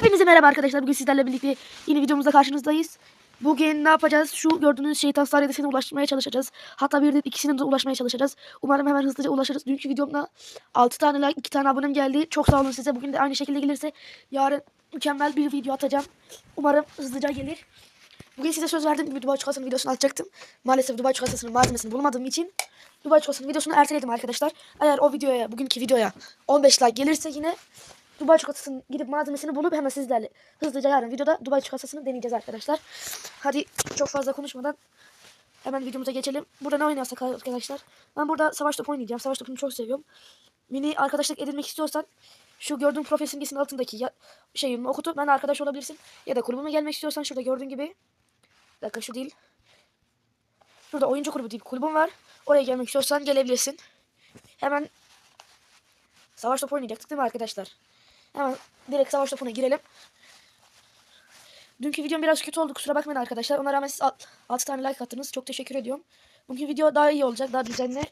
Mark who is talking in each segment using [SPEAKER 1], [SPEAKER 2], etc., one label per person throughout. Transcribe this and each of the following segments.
[SPEAKER 1] Hepinize merhaba arkadaşlar. Bugün sizlerle birlikte yeni videomuzda karşınızdayız. Bugün ne yapacağız? Şu gördüğünüz şeytan sarayedesine ulaşmaya çalışacağız. Hatta bir de ikisine de ulaşmaya çalışacağız. Umarım hemen hızlıca ulaşırız. Dünkü videomda 6 tane like, 2 tane abonem geldi. Çok sağ olun size. Bugün de aynı şekilde gelirse yarın mükemmel bir video atacağım. Umarım hızlıca gelir. Bugün size söz verdim Dubai çikolatasının videosunu atacaktım. Maalesef Dubai çikolatasının malzemesini bulmadığım için Dubai çikolatasının videosunu erteledim arkadaşlar. Eğer o videoya, bugünkü videoya 15 like gelirse yine Dubai çikolatasının gidip malzemesini bulup hemen sizlerle hızlıca yarın videoda Dubai çikolatasını deneyeceğiz arkadaşlar. Hadi çok fazla konuşmadan hemen videomuza geçelim. Burada ne oynuyorsak arkadaşlar. Ben burada savaş topu oynayacağım. Savaş topunu çok seviyorum. Mini arkadaşlık edinmek istiyorsan şu gördüğün profil simgesinin altındaki ya, şeyimi okutup ben arkadaş olabilirsin. Ya da kulübüme gelmek istiyorsan şurada gördüğün gibi. Bir dakika şu değil. Şurada oyuncu kulübü değil kulübüm var. Oraya gelmek istiyorsan gelebilirsin. Hemen savaş topu oynayacaktık değil mi arkadaşlar? Hemen direkt savaş topuna girelim. Dünkü videom biraz kötü oldu kusura bakmayın arkadaşlar. Ona rağmen siz 6 tane like attınız. Çok teşekkür ediyorum. Bugünkü video daha iyi olacak. Daha düzenli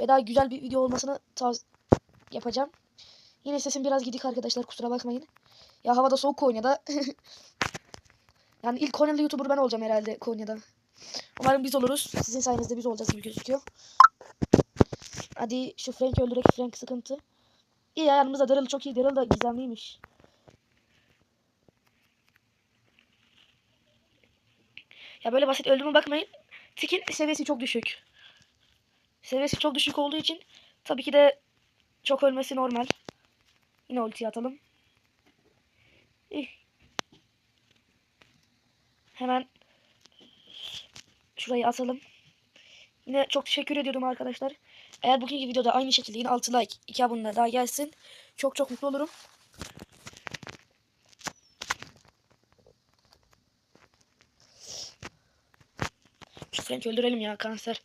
[SPEAKER 1] ve daha güzel bir video olmasını yapacağım. Yine sesim biraz gidik arkadaşlar kusura bakmayın. Ya havada soğuk Konya'da. yani ilk Konyalı YouTuber ben olacağım herhalde Konya'da. Umarım biz oluruz. Sizin sayenizde biz olacağız gibi gözüküyor. Hadi şu Frank öldürek. Frank sıkıntı. İyi ya yanımızda Daryl çok iyi. Daryl da gizemliymiş. Ya böyle basit öldüğüme bakmayın. Tikin seviyesi çok düşük. Seviyesi çok düşük olduğu için tabii ki de çok ölmesi normal. Yine ulti atalım. Hemen şurayı atalım. Yine çok teşekkür ediyorum arkadaşlar. Eğer bugünkü videoda aynı şekilde yine 6 like 2 abone daha gelsin. Çok çok mutlu olurum. Şu Frank öldürelim ya kanser.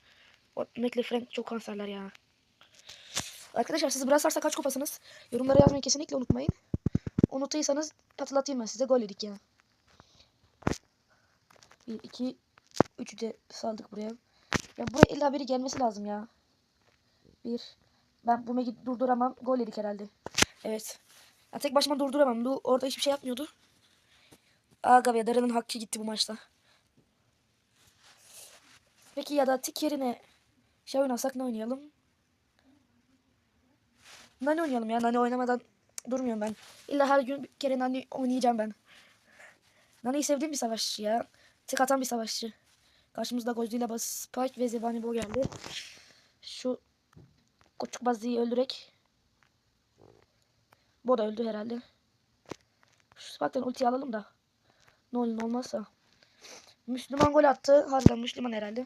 [SPEAKER 1] O Mac'le Frank çok kanserler ya. Arkadaşlar siz Brawl Stars'ta kaç kupasınız? Yorumlara yazmayı kesinlikle unutmayın. Unuttuysanız hatırlatayım ben size gol yedik ya. 1, 2, 3'ü de saldık buraya. Ya buraya illa biri gelmesi lazım ya. Bir. Ben bu Meg'i durduramam. Gol yedik herhalde. Evet. Ya tek başıma durduramam. Bu orada hiçbir şey yapmıyordu. Aga be Daryl'ın hakkı gitti bu maçta. Peki ya da tik yerine şey oynasak ne oynayalım? Nani oynayalım ya. Nani oynamadan durmuyorum ben. İlla her gün bir kere Nani oynayacağım ben. Nani'yi sevdiğim bir savaşçı ya. Tek atan bir savaşçı. Karşımızda Godzilla, Spike ve Zebani Bo geldi. Şu küçük bazıyı öldürek. Bo da öldü herhalde. Şu Spike'den ulti alalım da. Ne olur ne olmazsa. Müslüman gol attı. Harbiden Müslüman herhalde.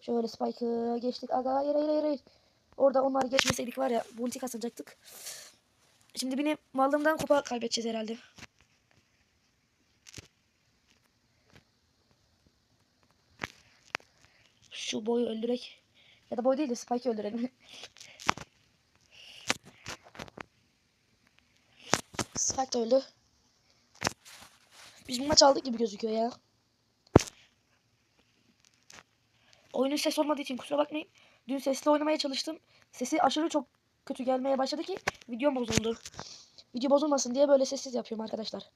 [SPEAKER 1] Şöyle Spike'ı geçtik. Aga hayır hayır hayır. Orada onları geçmeseydik var ya bu ulti kazanacaktık. Şimdi benim mallığımdan kupa kaybedeceğiz herhalde. Şu boyu öldürek. Ya da boy değil de Spike'ı öldürelim. Spike de öldü. Biz maç aldık gibi gözüküyor ya. Oyunun ses olmadığı için kusura bakmayın. Dün sesli oynamaya çalıştım. Sesi aşırı çok kötü gelmeye başladı ki videom bozuldu. Video bozulmasın diye böyle sessiz yapıyorum arkadaşlar.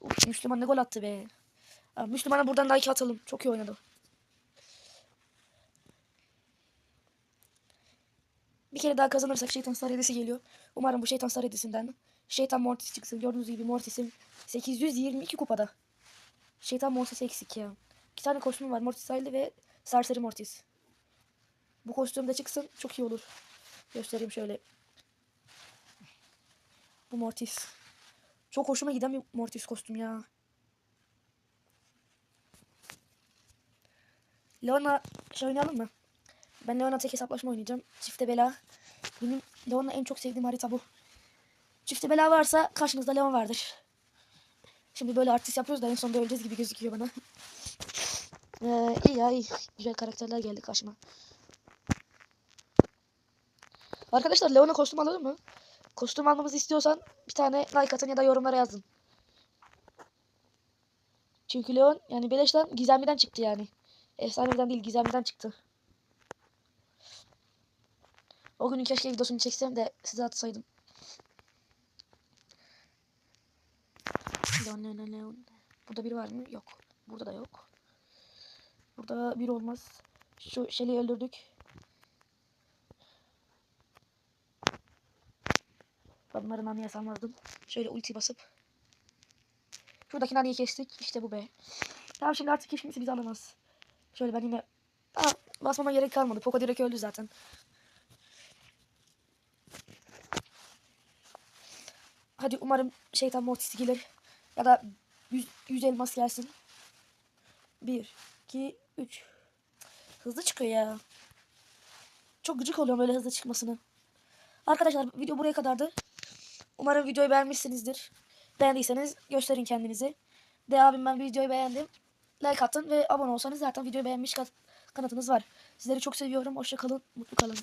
[SPEAKER 1] Uf, Müslüman ne gol attı be. Müslüman'a buradan like atalım. Çok iyi oynadı. Bir kere daha kazanırsak şeytan star hediyesi geliyor. Umarım bu şeytan star hediyesinden şeytan Mortis çıksın. Gördüğünüz gibi Mortis'im 822 kupada. Şeytan Mortis eksik ya. İki tane kostüm var. Mortis Aile ve Serseri Mortis. Bu kostüm de çıksın. Çok iyi olur. Göstereyim şöyle. Bu Mortis. Çok hoşuma giden bir Mortis kostüm ya. Leona şey oynayalım mı? Ben Leona tek hesaplaşma oynayacağım. Çifte bela. Benim Leon'la en çok sevdiğim harita bu. Çifte bela varsa karşınızda Leon vardır. Şimdi böyle artist yapıyoruz da en sonunda öleceğiz gibi gözüküyor bana. ee, iyi ya iyi. Güzel karakterler geldi karşıma. Arkadaşlar Leon'a kostüm alalım mı? Kostüm almamızı istiyorsan bir tane like atın ya da yorumlara yazın. Çünkü Leon yani beleşten gizemliden çıktı yani. Efsaneden değil gizemliden çıktı. O günün keşke videosunu çeksem de size atsaydım. Burada biri var mı? Yok. Burada da yok. Burada bir olmaz. Şu Shelly'i öldürdük. Bunların anneye salmazdım. Şöyle ulti basıp. Şuradaki naneyi kestik. İşte bu be. Tamam şimdi artık hiç kimse bizi alamaz. Şöyle ben yine... Aa, basmama gerek kalmadı. Poco direkt öldü zaten. Hadi umarım şeytan mortis gelir. Ya da 100, 100 elmas gelsin. 1, 2, 3. Hızlı çıkıyor ya. Çok gıcık oluyorum böyle hızlı çıkmasını. Arkadaşlar video buraya kadardı. Umarım videoyu beğenmişsinizdir. Beğendiyseniz gösterin kendinizi. De abim ben videoyu beğendim. Like atın ve abone olsanız zaten videoyu beğenmiş kan- kanıtınız var. Sizleri çok seviyorum. Hoşça kalın. Mutlu kalın.